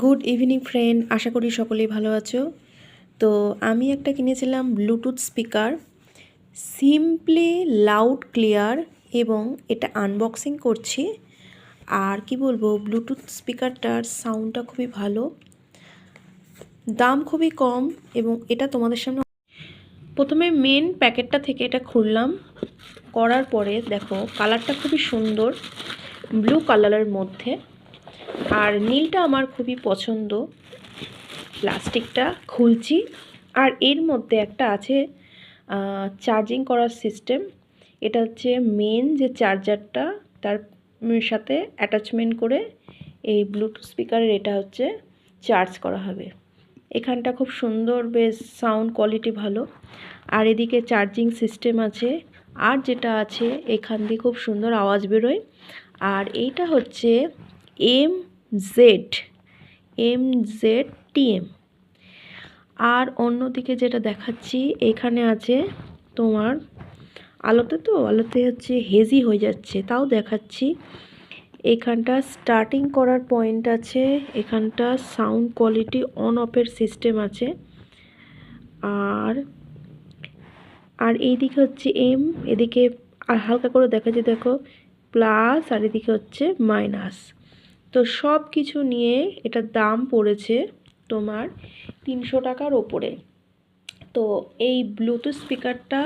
Good evening friend আশা করি সকলেই ভালো আছো। তো আমি একটা কিনেছিলাম Bluetooth speaker simply loud clear এবং এটা আনবক্সিং করছি। আর কি বলব ব্লুটুথ স্পিকারটার সাউন্ডটা খুবই ভালো। দাম খুবই কম, এবং এটা তোমাদের সামনে প্রথমে মেন প্যাকেটটা থেকে এটা খুললাম। করার পরে দেখো কালারটা খুবই সুন্দর ব্লু কালারের মধ্যে। আর নীলটা আমার খুবই পছন্দ। প্লাস্টিকটা খুলছি আর এর মধ্যে একটা আছে চার্জিং করার সিস্টেম এটা হচ্ছে মেন যে চার্জারটা তার সাথে অ্যাটাচমেন্ট করে এই ব্লুটুথ স্পিকারের এটা হচ্ছে চার্জ করা হবে। এখানটা খুব সুন্দর, বেশ সাউন্ড কোয়ালিটি ভালো। আর এদিকে চার্জিং সিস্টেম আছে। আর যেটা আছে, এখান দিয়ে খুব সুন্দর আওয়াজ বেরোয়। আর এইটা হচ্ছে M Z, M Z TM আর অন্যদিকে যেটা দেখাচ্ছি, এখানে আছে তোমার আলোতে তো, আলোতে হচ্ছে হেজি হয়ে যাচ্ছে, তাও দেখাচ্ছি। এখানটা স্টার্টিং করার পয়েন্ট আছে, এখানটা সাউন্ড কোয়ালিটি অন অফের সিস্টেম আছে। আর আর এইদিকে হচ্ছে এম এদিকে আর হালকা করে দেখা যায়, দেখো প্লাস আর এদিকে হচ্ছে মাইনাস তো সব কিছু নিয়ে এটার দাম পড়েছে তোমার তিনশো টাকার ওপরে। তো এই ব্লুটুথ স্পিকারটা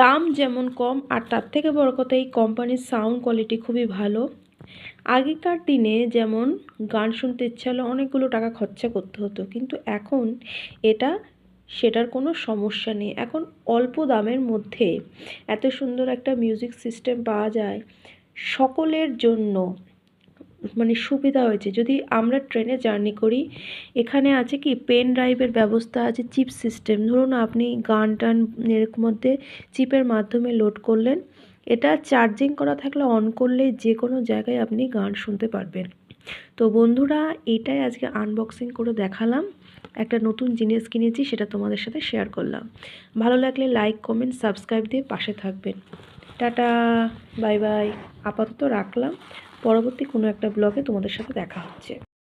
দাম যেমন কম, আর তার থেকে বড় কথা এই কোম্পানির সাউন্ড কোয়ালিটি খুবই ভালো। আগেকার দিনে যেমন গান শুনতে ইচ্ছা হলে, অনেকগুলো টাকা খরচা করতে হতো, কিন্তু এখন এটা সেটার কোনো সমস্যা নেই। এখন অল্প দামের মধ্যে এত সুন্দর একটা মিউজিক সিস্টেম পাওয়া যায় সকলের জন্য। মানে সুবিধা হয়েছে। যদি আমরা ট্রেনে জার্নি করি, এখানে আছে কি পেন ড্রাইভের ব্যবস্থা আছে চিপ সিস্টেম ধরুন আপনি গান টান এর মধ্যে চিপের মাধ্যমে লোড করলেন, এটা চার্জিং করা থাকলে অন করলে যে কোনো জায়গায় আপনি গান শুনতে পারবেন। তো বন্ধুরা, এটাই আজকে আনবক্সিং করে দেখালাম। একটা নতুন জিনিস কিনেছি, সেটা তোমাদের সাথে শেয়ার করলাম। ভালো লাগলে লাইক কমেন্ট সাবস্ক্রাইব দিয়ে পাশে থাকবেন। Tata bye bye. আপাতত রাখলাম। পরবর্তী কোনো একটা ব্লগে তোমাদের সাথে দেখা হচ্ছে।